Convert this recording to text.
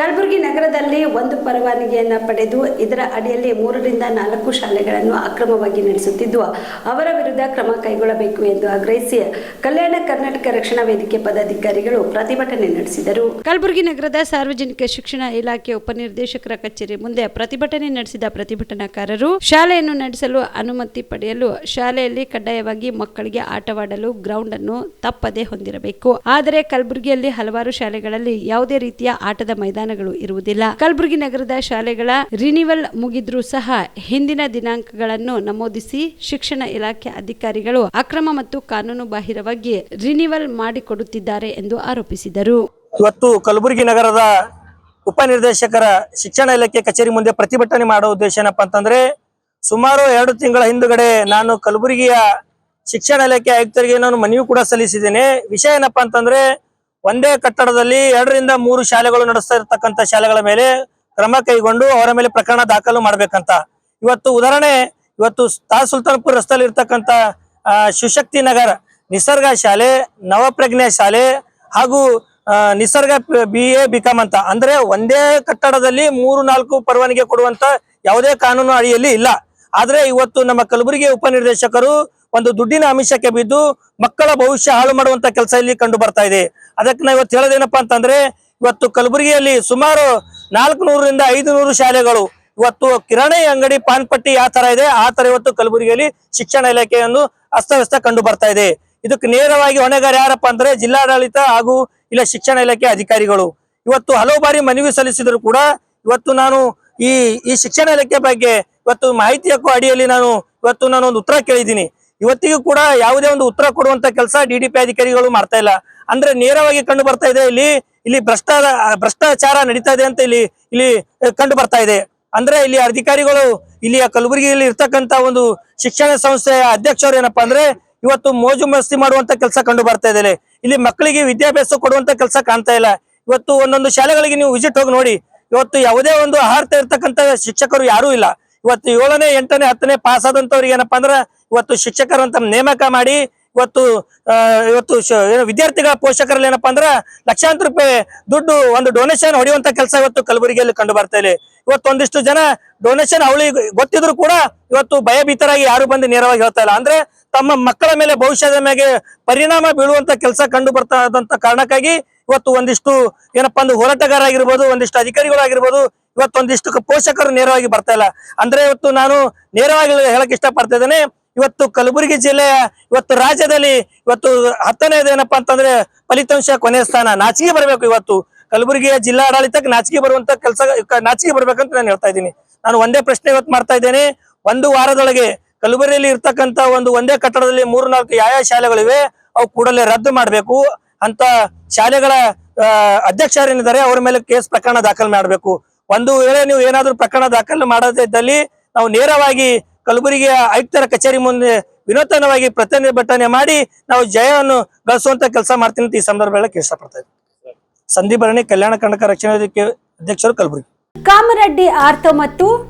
ಕಲಬುರಗಿ ನಗರದಲ್ಲಿ ಒಂದು ಪರವಾನಗಿಯನ್ನು ಪಡೆದು ಇದರ ಅಡಿಯಲ್ಲಿ ಮೂರರಿಂದ ನಾಲ್ಕು ಶಾಲೆಗಳನ್ನು ಅಕ್ರಮವಾಗಿ ನಡೆಸುತ್ತಿದ್ದು, ಅವರ ವಿರುದ್ಧ ಕ್ರಮ ಕೈಗೊಳ್ಳಬೇಕು ಎಂದು ಆಗ್ರಹಿಸಿ ಕಲ್ಯಾಣ ಕರ್ನಾಟಕ ರಕ್ಷಣಾ ವೇದಿಕೆ ಪದಾಧಿಕಾರಿಗಳು ಪ್ರತಿಭಟನೆ ನಡೆಸಿದರು. ಕಲಬುರಗಿ ನಗರದ ಸಾರ್ವಜನಿಕ ಶಿಕ್ಷಣ ಇಲಾಖೆ ಉಪನಿರ್ದೇಶಕರ ಕಚೇರಿ ಮುಂದೆ ಪ್ರತಿಭಟನೆ ನಡೆಸಿದ ಪ್ರತಿಭಟನಾಕಾರರು, ಶಾಲೆಯನ್ನು ನಡೆಸಲು ಅನುಮತಿ ಪಡೆಯಲು ಶಾಲೆಯಲ್ಲಿ ಕಡ್ಡಾಯವಾಗಿ ಮಕ್ಕಳಿಗೆ ಆಟವಾಡಲು ಗ್ರೌಂಡ್ ಅನ್ನು ತಪ್ಪದೇ ಹೊಂದಿರಬೇಕು. ಆದರೆ ಕಲಬುರಗಿಯಲ್ಲಿ ಹಲವಾರು ಶಾಲೆಗಳಲ್ಲಿ ಯಾವುದೇ ರೀತಿಯ ಆಟದ ಮೈದಾನಗಳು ಇರುವುದಿಲ್ಲ. ಕಲಬುರಗಿ ನಗರದ ಶಾಲೆಗಳ ರಿನಿವಲ್ ಮುಗಿದ್ರೂ ಸಹ ಹಿಂದಿನ ದಿನಾಂಕಗಳನ್ನು ನಮೂದಿಸಿ ಶಿಕ್ಷಣ ಇಲಾಖೆ ಅಧಿಕಾರಿಗಳು ಅಕ್ರಮ ಮತ್ತು ಕಾನೂನು ಬಾಹಿರವಾಗಿ ರಿನಿವಲ್ ಮಾಡಿಕೊಡುತ್ತಿದ್ದಾರೆ ಎಂದು ಆರೋಪಿಸಿದರು. ಇವತ್ತು ಕಲಬುರಗಿ ನಗರದ ಉಪನಿರ್ದೇಶಕರ ಶಿಕ್ಷಣ ಇಲಾಖೆ ಕಚೇರಿ ಮುಂದೆ ಪ್ರತಿಭಟನೆ ಮಾಡೋ ಉದ್ದೇಶ ಏನಪ್ಪಾ ಅಂತಂದ್ರೆ, ಸುಮಾರು ಎರಡು ತಿಂಗಳ ಹಿಂದುಗಡೆ ನಾನು ಕಲಬುರಗಿಯ ಶಿಕ್ಷಣ ಇಲಾಖೆ ಆಯುಕ್ತರಿಗೆ ನಾನು ಮನವಿ ಕೂಡ ಸಲ್ಲಿಸಿದ್ದೇನೆ. ವಿಷಯ ಏನಪ್ಪಾ ಅಂತಂದ್ರೆ ಒಂದೇ ಕಟ್ಟಡದಲ್ಲಿ ಎರಡರಿಂದ ಮೂರು ಶಾಲೆಗಳು ನಡೆಸ್ತಾ ಶಾಲೆಗಳ ಮೇಲೆ ಕ್ರಮ ಕೈಗೊಂಡು ಅವರ ಮೇಲೆ ಪ್ರಕರಣ ದಾಖಲು ಮಾಡ್ಬೇಕಂತ. ಇವತ್ತು ಉದಾಹರಣೆ, ಇವತ್ತು ತಾ ಸುಲ್ತಾನ್ಪುರ್ ರಸ್ತೆಯಲ್ಲಿ ಇರ್ತಕ್ಕಂಥ ಶಿವಶಕ್ತಿ ನಗರ, ನಿಸರ್ಗ ಶಾಲೆ, ನವಪ್ರಜ್ಞಾ ಶಾಲೆ ಹಾಗೂ ನಿಸರ್ಗ ಬಿ ಎ ಬಿಕಾಮ್ ಅಂತ. ಅಂದ್ರೆ ಒಂದೇ ಕಟ್ಟಡದಲ್ಲಿ ಮೂರು ನಾಲ್ಕು ಪರವಾನಿಗೆ ಕೊಡುವಂತ ಯಾವುದೇ ಕಾನೂನು ಅಡಿಯಲ್ಲಿ ಇಲ್ಲ. ಆದ್ರೆ ಇವತ್ತು ನಮ್ಮ ಕಲಬುರಗಿ ಉಪನಿರ್ದೇಶಕರು ಒಂದು ದುಡ್ಡಿನ ಅಮಿಷಕ್ಕೆ ಬಿದ್ದು ಮಕ್ಕಳ ಭವಿಷ್ಯ ಹಾಳು ಮಾಡುವಂತ ಕೆಲಸ ಇಲ್ಲಿ ಕಂಡು ಬರ್ತಾ ಇದೆ. ಅದಕ್ಕೆ ನಾ ಇವತ್ತು ಹೇಳೋದೇನಪ್ಪಾ ಅಂತಂದ್ರೆ, ಇವತ್ತು ಕಲಬುರಗಿಯಲ್ಲಿ ಸುಮಾರು ನಾಲ್ಕು ನೂರರಿಂದ ಐದು ನೂರು ಶಾಲೆಗಳು, ಇವತ್ತು ಕಿರಾಣಿ ಅಂಗಡಿ ಪಾನ್ ಪಟ್ಟಿ ಯಾವ ತರ ಇದೆ, ಆ ತರ ಇವತ್ತು ಕಲಬುರಗಿಯಲ್ಲಿ ಶಿಕ್ಷಣ ಇಲಾಖೆಯನ್ನು ಅಸ್ತವ್ಯಸ್ತ ಕಂಡು ಬರ್ತಾ ಇದೆ. ಇದಕ್ಕೆ ನೇರವಾಗಿ ಹೊಣೆಗಾರ ಯಾರಪ್ಪ ಅಂದ್ರೆ ಜಿಲ್ಲಾಡಳಿತ ಹಾಗೂ ಇಲ್ಲ ಶಿಕ್ಷಣ ಇಲಾಖೆ ಅಧಿಕಾರಿಗಳು. ಇವತ್ತು ಹಲವು ಬಾರಿ ಮನವಿ ಸಲ್ಲಿಸಿದ್ರು ಕೂಡ ಇವತ್ತು ನಾನು ಈ ಈ ಶಿಕ್ಷಣ ಇಲಾಖೆ ಬಗ್ಗೆ ಇವತ್ತು ಮಾಹಿತಿ ಹಕ್ಕು ಅಡಿಯಲ್ಲಿ ನಾನು ಇವತ್ತು ನಾನು ಒಂದು ಉತ್ತರ ಕೇಳಿದ್ದೀನಿ. ಇವತ್ತಿಗೂ ಕೂಡ ಯಾವುದೇ ಒಂದು ಉತ್ತರ ಕೊಡುವಂತ ಕೆಲಸ ಡಿ ಅಧಿಕಾರಿಗಳು ಮಾಡ್ತಾ ಇಲ್ಲ. ಅಂದ್ರೆ ನೇರವಾಗಿ ಕಂಡು ಬರ್ತಾ ಇದೆ ಇಲ್ಲಿ ಇಲ್ಲಿ ಭ್ರಷ್ಟ ಭ್ರಷ್ಟಾಚಾರ ನಡೀತಾ ಇದೆ ಅಂತ ಇಲ್ಲಿ ಇಲ್ಲಿ ಕಂಡು ಬರ್ತಾ ಇದೆ. ಅಂದ್ರೆ ಇಲ್ಲಿ ಅಧಿಕಾರಿಗಳು ಇಲ್ಲಿಯ ಕಲಬುರಗಿಯಲ್ಲಿ ಇರ್ತಕ್ಕಂತ ಒಂದು ಶಿಕ್ಷಣ ಸಂಸ್ಥೆಯ ಅಧ್ಯಕ್ಷರು ಏನಪ್ಪಾ ಅಂದ್ರೆ ಇವತ್ತು ಮೋಜು ಮಸ್ತಿ ಮಾಡುವಂತ ಕೆಲಸ ಕಂಡು ಬರ್ತಾ ಇದೆ ಇಲ್ಲಿ. ಮಕ್ಕಳಿಗೆ ವಿದ್ಯಾಭ್ಯಾಸ ಕೊಡುವಂತ ಕೆಲಸ ಕಾಣ್ತಾ ಇಲ್ಲ. ಇವತ್ತು ಒಂದೊಂದು ಶಾಲೆಗಳಿಗೆ ನೀವು ವಿಸಿಟ್ ಹೋಗಿ ನೋಡಿ. ಇವತ್ತು ಯಾವುದೇ ಒಂದು ಅರ್ಹತೆ ಇರ್ತಕ್ಕಂತ ಶಿಕ್ಷಕರು ಯಾರೂ ಇಲ್ಲ. ಇವತ್ತು ಏಳನೇ, ಎಂಟನೇ, ಹತ್ತನೇ ಪಾಸ್ ಆದಂತವ್ರಿಗೆ ಏನಪ್ಪಾ ಅಂದ್ರೆ ಇವತ್ತು ಶಿಕ್ಷಕರಂತ ನೇಮಕ ಮಾಡಿ ಇವತ್ತು ಇವತ್ತು ವಿದ್ಯಾರ್ಥಿಗಳ ಪೋಷಕರಲ್ಲಿ ಏನಪ್ಪಾ ಅಂದ್ರೆ ಲಕ್ಷಾಂತರ ರೂಪಾಯಿ ದುಡ್ಡು, ಒಂದು ಡೊನೇಷನ್ ಹೊಡೆಯುವಂತ ಕೆಲಸ ಇವತ್ತು ಕಲಬುರಗಿಯಲ್ಲಿ ಕಂಡು ಬರ್ತಾ ಇದೆ. ಇವತ್ತು ಒಂದಿಷ್ಟು ಜನ ಡೊನೇಷನ್ ಅವಳಿ ಗೊತ್ತಿದ್ರು ಕೂಡ ಇವತ್ತು ಭಯಭೀತರಾಗಿ ಯಾರು ಬಂದು ನೇರವಾಗಿ ಹೇಳ್ತಾ ಇಲ್ಲ. ಅಂದ್ರೆ ತಮ್ಮ ಮಕ್ಕಳ ಮೇಲೆ ಭವಿಷ್ಯದ ಮೇಲೆ ಪರಿಣಾಮ ಬೀಳುವಂತ ಕೆಲಸ ಕಂಡು ಬರ್ತಾ ಕಾರಣಕ್ಕಾಗಿ ಇವತ್ತು ಒಂದಿಷ್ಟು ಏನಪ್ಪಾ ಅಂದ್ರೆ ಹೋರಾಟಗಾರ ಆಗಿರ್ಬೋದು ಒಂದಿಷ್ಟು ಅಧಿಕಾರಿಗಳಾಗಿರ್ಬೋದು ಇವತ್ತೊಂದಿಷ್ಟು ಪೋಷಕರು ನೇರವಾಗಿ ಬರ್ತಾ ಇಲ್ಲ. ಅಂದ್ರೆ ಇವತ್ತು ನಾನು ನೇರವಾಗಿ ಹೇಳಕ್ ಇಷ್ಟಪಡ್ತಾ ಇದ್ದೇನೆ ಇವತ್ತು ಕಲಬುರಗಿ ಜಿಲ್ಲೆಯ ಇವತ್ತು ರಾಜ್ಯದಲ್ಲಿ ಇವತ್ತು ಹತ್ತನೇದು ಏನಪ್ಪ ಅಂತಂದ್ರೆ ಫಲಿತಾಂಶ ಕೊನೆಯ ಸ್ಥಾನ. ನಾಚಿಕೆ ಬರಬೇಕು ಇವತ್ತು. ಕಲಬುರಗಿಯ ಜಿಲ್ಲಾಡಳಿತಕ್ಕೆ ನಾಚಿಕೆ ಬರುವಂತ ಕೆಲಸ, ನಾಚಿಕೆ ಬರ್ಬೇಕಂತ ನಾನು ಹೇಳ್ತಾ ಇದ್ದೀನಿ. ನಾನು ಒಂದೇ ಪ್ರಶ್ನೆ ಇವತ್ತು ಮಾಡ್ತಾ ಇದ್ದೇನೆ. ಒಂದು ವಾರದೊಳಗೆ ಕಲಬುರಗಿಯಲ್ಲಿ ಇರ್ತಕ್ಕಂತ ಒಂದು ಒಂದೇ ಕಟ್ಟಡದಲ್ಲಿ ಮೂರು ನಾಲ್ಕು ಯಾವ ಶಾಲೆಗಳಿವೆ, ಅವು ಕೂಡಲೇ ರದ್ದು ಮಾಡಬೇಕು. ಅಂತ ಶಾಲೆಗಳ ಅಧ್ಯಕ್ಷರೇನಿದ್ದಾರೆ ಅವರ ಮೇಲೆ ಕೇಸ್ ಪ್ರಕರಣ ದಾಖಲು ಮಾಡಬೇಕು. ಒಂದು ವೇಳೆ ನೀವು ಏನಾದ್ರೂ ಪ್ರಕರಣ ದಾಖಲು ಮಾಡದೇ ಇದ್ದಲ್ಲಿ ನಾವು ನೇರವಾಗಿ ಕಲಬುರಗಿಯ ಆಯುಕ್ತರ ಕಚೇರಿ ಮುಂದೆ ವಿನೂತನವಾಗಿ ಪ್ರತಿಭಟನೆ ಮಾಡಿ ನಾವು ಜಯವನ್ನು ಗಳಿಸುವಂತ ಕೆಲಸ ಮಾಡ್ತೀನಿ ಅಂತ ಈ ಸಂದರ್ಭದಲ್ಲಿ ಇಷ್ಟಪಡ್ತಾ ಇದ್ದೀನಿ ಸಂದೀಪ್ ಕಲ್ಯಾಣ ಕರ್ನಾಟಕ ರಕ್ಷಣಾ ಅಧ್ಯಕ್ಷರು ಕಲಬುರಗಿ. ಕಾಮರೆಡ್ಡಿ ಆರ್ಥೋ ಮತ್ತು